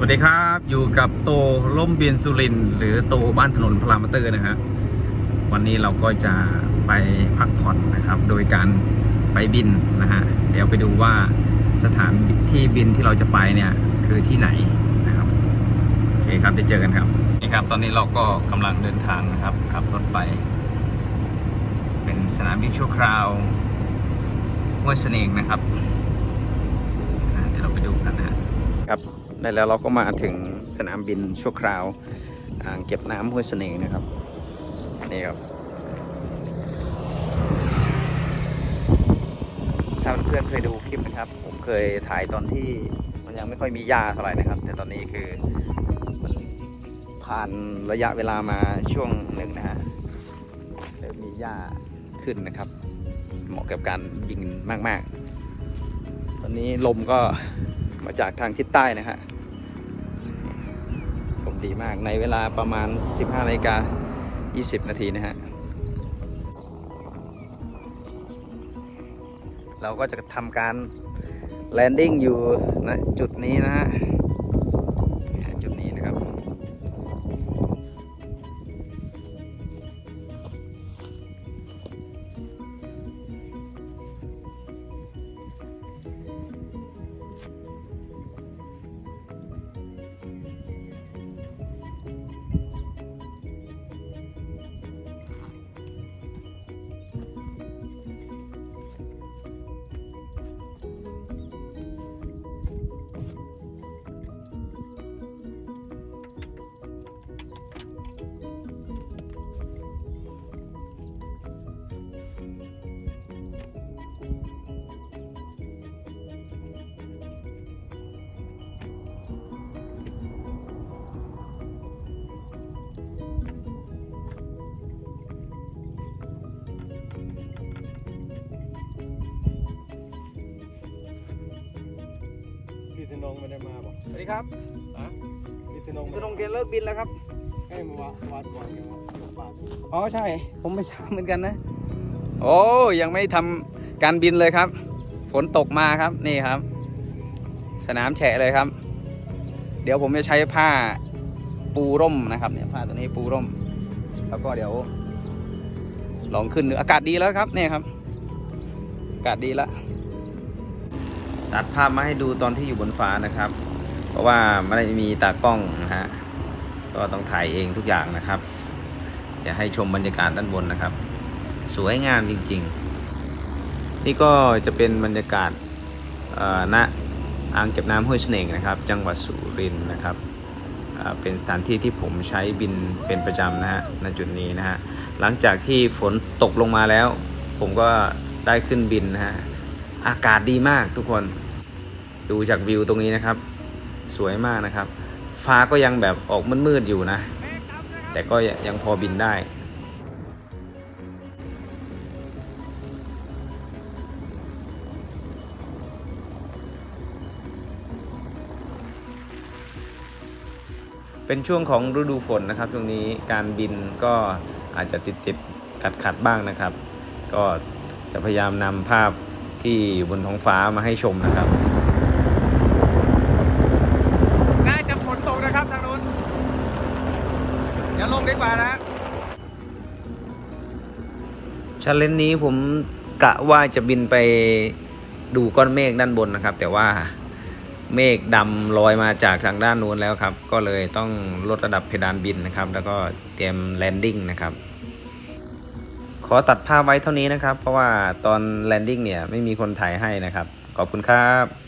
สวัสดีครับอยู่กับโตล่มเบียนสุรินหรือโตบ้านถนนพลามเตอร์นะฮะวันนี้เราก็จะไปพักผ่อนนะครับ โดยการไปบินนะฮะเดี๋ยวไปดูว่าสถานที่บินที่เราจะไปเนี่ยคือที่ไหนนะครับโอเคครับได้เจอกันครับนี่ครับ ตอนนี้เราก็กำลังเดินทางนะครับขับรถไป เป็นสนามบินชั่วคราวห้วยเสน่งนะครับเดี๋ยวเราไปดูกันนะฮะ ได้แล้วเราก็มาถึงสนามบินชั่วคราวอ่างเก็บน้ำห้วยเสน่ห์นะครับ นี่ครับ ถ้าเพื่อนเคยดูคลิปนะครับ ผมเคยถ่ายตอนที่มันยังไม่ค่อยมีหญ้าเท่าไหร่นะครับ แต่ตอนนี้คือมันผ่านระยะเวลามาช่วงหนึ่งนะฮะเริ่มมีหญ้าขึ้นนะครับ เหมาะกับการบินมาก ๆ ตอนนี้ลมก็ มาจากทางทิศใต้นะฮะผมดีมากในเวลาประมาณ 15นาฬิกา20 นาทีนะฮะ เราก็จะทำการแลนดิ้งอยู่นะจุดนี้นะฮะ นงไม่ได้มาบอกสวัสดีครับพี่ธนงคุณต้องเกณฑ์เลิกบินแล้วครับเอ้ยมาวาดวาดก่อนกันว่าบาทอ๋อใช่ ผมไปทราบเหมือนกันนะ โอ้ยังไม่ทำการบินเลยครับ ฝนตกมาครับนี่ครับ สนามแฉะเลยครับ เดี๋ยวผมจะใช้ผ้าปูร่มนะครับเนี่ยผ้าตัวนี้ปูร่ม แล้วก็เดี๋ยว ลองขึ้นดูอากาศดีแล้วครับเนี่ยครับ อากาศดีแล้ว ตัดภาพมาให้ดูตอนที่อยู่บนฟ้านะครับ เพราะว่าไม่ได้มีตากล้องนะฮะก็ต้องถ่ายเองทุกอย่างนะครับอยาให้ชมบรรยากาศด้านบนนะครับ สวยงามจริง ๆ นี่ก็จะเป็นบรรยากาศเอ่อณอ่างเก็บน้ำห้วยเสน่ห์นะครับ จังหวัดสุรินทร์นะครับเป็นสถานที่ที่ผมใช้บินเป็นประจำนะฮะณจุดนี้นะฮะหลังจากที่ฝนตกลงมาแล้ว ผมก็ได้ขึ้นบินนะฮะ อากาศดีมากทุกคน ดูจากวิวตรงนี้นะครับ สวยมากนะครับ ฟ้าก็ยังแบบออกมืดๆอยู่นะ แต่ก็ยังพอบินได้เป็นช่วงของฤดูฝนนะครับ ช่วงนี้การบินก็อาจจะติดติดขัดขัดบ้างนะครับ ก็จะพยายามนำภาพ ที่อยู่บนท้องฟ้ามาให้ชมนะครับ น่าจะฝนตกนะครับทางนู้นอย่าลงดีกว่านะชันเลนนี้ผมกะว่าจะบินไปดูก้อนเมฆด้านบนนะครับ แต่ว่าเมฆดำลอยมาจากทางด้านนู้นแล้วครับ ก็เลยต้องลดระดับเพดานบินนะครับ แล้วก็เตรียมแลนดิ้งนะครับ ขอตัดภาพไว้เท่านี้นะครับ เพราะว่าตอนแลนดิ้งเนี่ยไม่มีคนถ่ายให้นะครับ ขอบคุณครับ